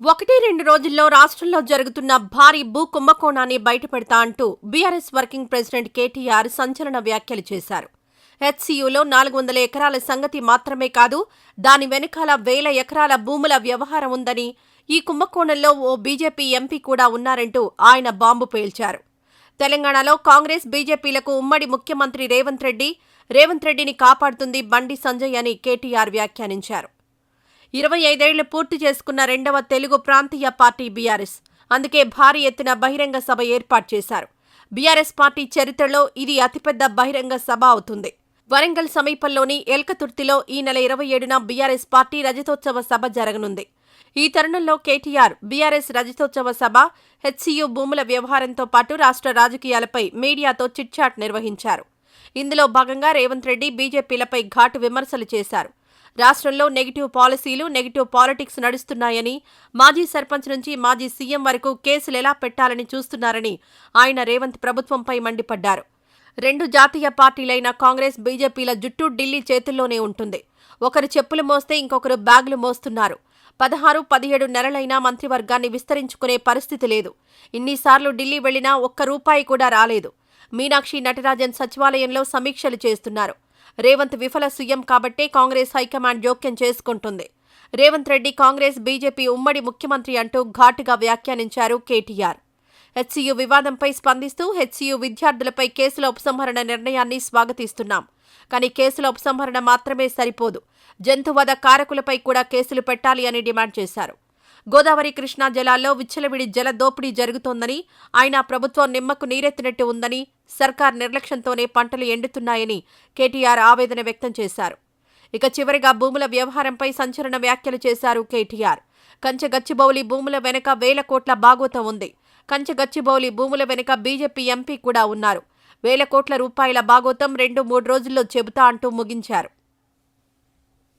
ఒకటి రెండు రోజుల్లో రాష్ట్రంలో జరుగుతున్న భారీ భూ కుంభకోణాన్ని బయటపెడతా అంటూ బీఆర్ఎస్ వర్కింగ్ ప్రెసిడెంట్ కేటీఆర్ సంచలన వ్యాఖ్యలు చేశారు. హెచ్సీయూలో నాలుగు వందల ఎకరాల సంగతి మాత్రమే కాదు దాని వెనకాల వేల ఎకరాల భూముల వ్యవహారం ఉందని ఈ కుంభకోణంలో ఓ బీజేపీ ఎంపీ కూడా ఉన్నారంటూ ఆయన బాంబు పేల్చారు. తెలంగాణలో కాంగ్రెస్ బీజేపీలకు ఉమ్మడి ముఖ్యమంత్రి రేవంత్ రెడ్డి రేవంత్ రెడ్డిని కాపాడుతుంది బండి సంజయ్ అని కేటీఆర్ వ్యాఖ్యానించారు. ఇరవై ఐదేళ్ళు పూర్తి చేసుకున్న రెండవ తెలుగు ప్రాంతీయ పార్టీ బీఆర్ఎస్. అందుకే భారీ ఎత్తున బహిరంగ సభ ఏర్పాటు చేశారు. బీఆర్ఎస్ పార్టీ చరిత్రలో ఇది అతిపెద్ద బహిరంగ సభ అవుతుంది. వరంగల్ సమీపంలోని ఎల్కతుర్తిలో ఈ నెల ఇరవై ఏడున బీఆర్ఎస్ పార్టీ రజతోత్సవ సభ జరగనుంది. ఈ తరుణంలో కేటీఆర్ బీఆర్ఎస్ రజతోత్సవ సభ హెచ్సియు భూముల వ్యవహారంతో పాటు రాష్ట్ర రాజకీయాలపై మీడియాతో చిట్చాట్ నిర్వహించారు. ఇందులో భాగంగా రేవంత్ రెడ్డి బీజేపీలపై ఘాటు విమర్శలు చేశారు. రాష్ట్రంలో నెగిటివ్ పాలసీలు నెగిటివ్ పాలిటిక్స్ నడుస్తున్నాయని మాజీ సర్పంచ్ నుంచి మాజీ సీఎం వరకు కేసులు ఎలా పెట్టాలని చూస్తున్నారని ఆయన రేవంత్ ప్రభుత్వంపై మండిపడ్డారు. రెండు జాతీయ పార్టీలైన కాంగ్రెస్ బీజేపీల జుట్టు ఢిల్లీ చేతుల్లోనే ఉంటుంది. ఒకరు చెప్పులు మోస్తే ఇంకొకరు బ్యాగులు మోస్తున్నారు. పదహారు పదిహేడు నెలలైనా మంత్రివర్గాన్ని విస్తరించుకునే పరిస్థితి లేదు. ఇన్నిసార్లు ఢిల్లీ వెళ్ళినా ఒక్క రూపాయి కూడా రాలేదు. మీనాక్షి నటరాజన్ సచివాలయంలో సమీక్షలు చేస్తున్నారు. రేవంత్ విఫల సీఎం కాబట్టే కాంగ్రెస్ హైకమాండ్ జోక్యం చేసుకుంటుంది. రేవంత్ రెడ్డి కాంగ్రెస్ బీజేపీ ఉమ్మడి ముఖ్యమంత్రి అంటూ ఘాటుగా వ్యాఖ్యానించారు కేటీఆర్. హెచ్సియు వివాదంపై స్పందిస్తూ హెచ్సియు విద్యార్థులపై కేసుల ఉపసంహరణ నిర్ణయాన్ని స్వాగతిస్తున్నాం. కానీ కేసుల ఉపసంహరణ మాత్రమే సరిపోదు. జంతువధ కారకులపై కూడా కేసులు పెట్టాలి అని డిమాండ్ చేశారు. గోదావరి కృష్ణా జలాల్లో విచ్చలవిడి జల దోపిడీ జరుగుతోందని ఆయన ప్రభుత్వం నిమ్మకు నీరెత్తినట్టు ఉందని సర్కార్ నిర్లక్ష్యంతోనే పంటలు ఎండుతున్నాయని కేటీఆర్ ఆవేదన వ్యక్తం చేశారు. ఇక చివరిగా భూముల వ్యవహారంపై సంచలన వ్యాఖ్యలు చేశారు కేటీఆర్. కంచె గచ్చిబౌలి భూముల వెనుక వేల కోట్ల బాగోతం ఉంది. కంచె గచ్చిబౌలి భూముల వెనుక బీజేపీ ఎంపీ కూడా ఉన్నారు. వేల కోట్ల రూపాయల బాగోతం రెండు మూడు రోజుల్లో చెబుతా అంటూ ముగించారు.